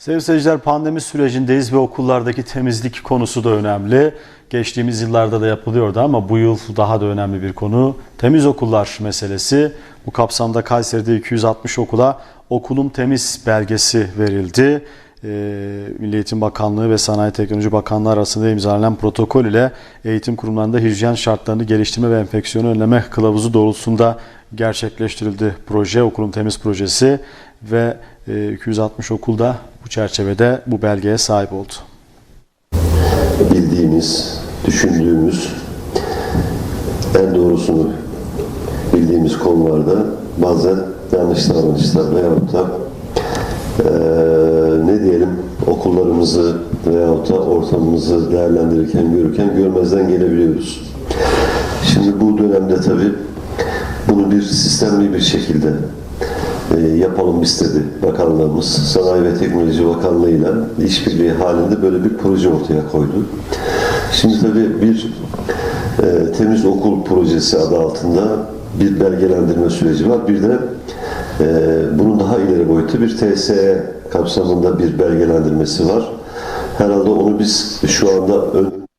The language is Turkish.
Sevgili seyirciler pandemi sürecindeyiz ve okullardaki temizlik konusu da önemli. Geçtiğimiz yıllarda da yapılıyordu ama bu yıl daha da önemli bir konu. Temiz okullar meselesi. Bu kapsamda Kayseri'de 260 okula okulum temiz belgesi verildi. Ee, Milli Eğitim Bakanlığı ve Sanayi Teknoloji Bakanlığı arasında imzalanan protokol ile eğitim kurumlarında hijyen şartlarını geliştirme ve enfeksiyonu önleme kılavuzu doğrultusunda gerçekleştirildi proje, okulum temiz projesi ve e, 260 okulda bu çerçevede bu belgeye sahip oldu. bildiğimiz, düşündüğümüz, en doğrusunu bildiğimiz konularda bazen yanlış davranışlar veyahut da diyelim okullarımızı veyahut da ortamımızı değerlendirirken, görürken görmezden gelebiliyoruz. Şimdi bu dönemde tabii bunu bir sistemli bir şekilde e, yapalım istedi bakanlığımız. Sanayi ve Teknoloji Bakanlığı ile işbirliği halinde böyle bir proje ortaya koydu. Şimdi tabii bir e, temiz okul projesi adı altında bir belgelendirme süreci var. Bir de e, bunun daha ileri boyutu bir TSE kapsamında bir belgelendirmesi var. Herhalde onu biz şu anda ön